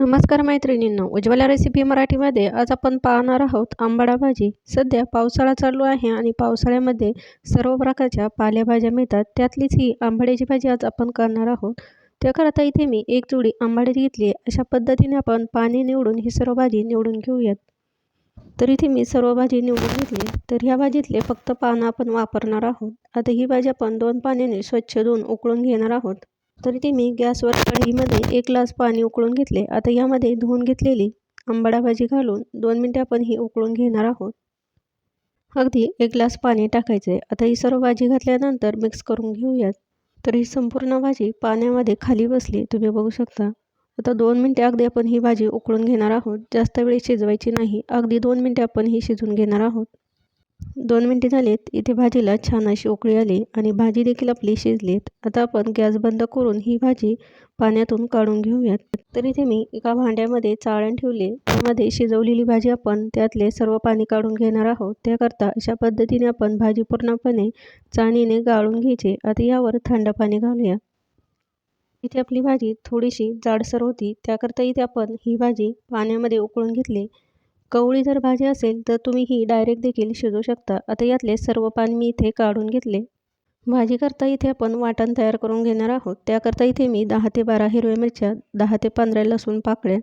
नमस्कार मैत्रिणींनो उज्ज्वला रेसिपी मराठीमध्ये आज आपण पाहणार आहोत आंबाडा भाजी. सध्या पावसाळा चालू आहे आणि पावसाळ्यामध्ये सर्व प्रकारच्या पालेभाज्या मिळतात. त्यातलीच ही आंबाड्याची भाजी आज आपण करणार आहोत. त्याकरता इथे मी एक जोडी आंबाड्याची घेतली अशा पद्धतीने आपण पाणी निवडून ही सर्व भाजी निवडून घेऊयात. तर इथे मी सर्व भाजी निवडून घेतली तर ह्या भाजीतले फक्त पानं आपण वापरणार आहोत. आता ही भाजी आपण दोन पाण्याने स्वच्छ धुवून उकळून घेणार आहोत. तर इथे मी गॅसवर कढईमध्ये एक ग्लास पाणी उकळून घेतले. आता यामध्ये धुवून घेतलेली आंबाडा भाजी घालून दोन मिनटं आपण ही उकळून घेणार आहोत. अगदी एक ग्लास पाणी टाकायचे. आता ही सर्व भाजी घातल्यानंतर मिक्स करून घेऊयात. तर ही संपूर्ण भाजी पाण्यामध्ये खाली बसली. तुम्ही बघू शकता. आता दोन मिनटे अगदी आपण ही भाजी उकळून घेणार आहोत. जास्त वेळ शिजवायची नाही. अगदी दोन मिनटे आपण ही शिजून घेणार आहोत. दोन मिनटे झालेत. इथे भाजीला छान अशी उकळी आली आणि भाजी देखील आपली शिजलीत. आता आपण गॅस बंद करून ही भाजी पाण्यातून काढून घेऊयात. तर इथे मी एका भांड्यामध्ये चाळण ठेवले. त्यामध्ये शिजवलेली भाजी आपण त्यातले सर्व पाणी काढून घेणार आहोत. त्याकरता अशा पद्धतीने आपण भाजी पूर्णपणे चाणीने गाळून घ्यायचे. आता यावर थंड पाणी घालूया. इथे आपली भाजी थोडीशी जाडसर होती. त्याकरता इथे आपण ही भाजी पाण्यामध्ये उकळून घेतली. कवळी जर भाजी असेल तर तुम्ही ही डायरेक्ट देखील शिजवू शकता. आता यातले सर्व पान मी इथे काढून घेतले. भाजी करता इथे आपण वाटण तयार करून घेणार आहोत. त्याकरता इथे मी दहा ते बारा हिरव्या मिरच्या दहा ते पंधरा लसूण पाकळ्या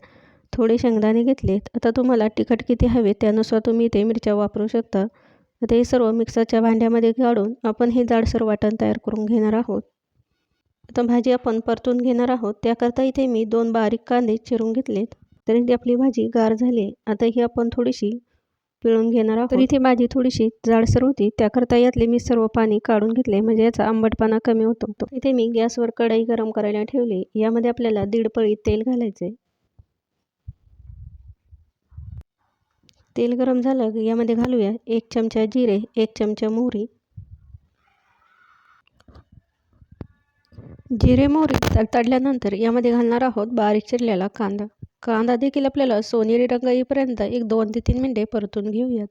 थोडे शेंगदाणे घेतलेत. आता तुम्हाला तिखट किती हवे त्यानुसार तुम्ही इथे मिरच्या वापरू शकता. आता हे सर्व मिक्सरच्या भांड्यामध्ये काढून आपण हे जाडसर वाटण तयार करून घेणार आहोत. आता भाजी आपण परतून घेणार आहोत. त्याकरता इथे मी दोन बारीक कांदे चिरून घेतलेत. तर इथे आपली भाजी गार झाली. आता ही आपण थोडीशी पिळून घेणार आहोत. तर इथे भाजी थोडीशी जाडसर होती. त्याकरता यातले मी सर्व पाणी काढून घेतले. म्हणजे याचा आंबटपणा कमी होतो इथे मी गॅसवर कढई गरम करायला ठेवली. यामध्ये आपल्याला दीड पळी तेल घालायचे तेल गरम झालं की यामध्ये घालूया एक चमचा जिरे एक चमचा मोहरी. जिरे मोहरी तडल्यानंतर यामध्ये घालणार आहोत बारीक चिरलेला कांदा. कांदा देखील आपल्याला सोनेरी रंग येईपर्यंत एक दोन ते तीन मिनटे परतून घेऊयात.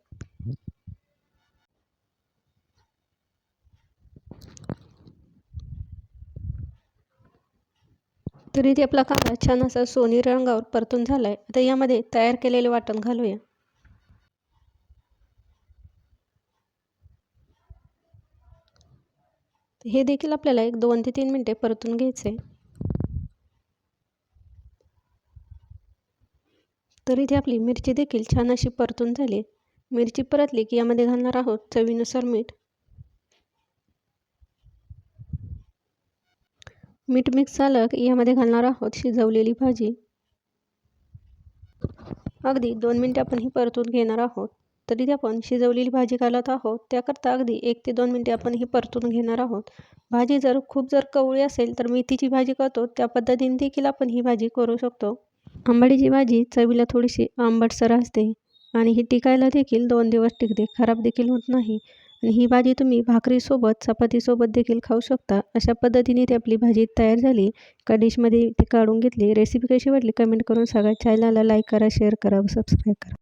तरी ते आपला कांदा छान असा सोनेरी रंगावर परतून झालाय. आता यामध्ये तयार केलेले वाटण घालूया. हे देखील आपल्याला एक दोन ते तीन मिनटे परतून घ्यायचे तर इथे आपली मिरची देखील छान अशी परतून झाली. मिरची परतली की यामध्ये घालणार आहोत चवीनुसार मीठ. मीठ मिक्स झालं की यामध्ये घालणार आहोत शिजवलेली भाजी. अगदी दोन मिनटं आपण ही परतून घेणार आहोत. तरी इथे आपण शिजवलेली भाजी घालत आहोत. त्याकरता अगदी एक ते दोन मिनटे आपण ही परतून घेणार आहोत. भाजी जर खूप जर कवळी असेल तर मेथीची भाजी करतो. त्या पद्धतीने देखील आपण ही भाजी करू शकतो. आंबाडीची भाजी चवीला थोडीशी आंबटसर असते आणि ही टिकायला देखील दोन दिवस टिकते खराब देखील होत नाही. आणि ही भाजी तुम्ही भाकरीसोबत चपातीसोबत देखील खाऊ शकता. अशा पद्धतीने ती आपली भाजी तयार झाली. का डिशमध्ये ती काढून घेतली. रेसिपी कशी वाटली कमेंट करून सांगा. चॅनलला लाईक करा शेअर करा व सबस्क्राईब करा.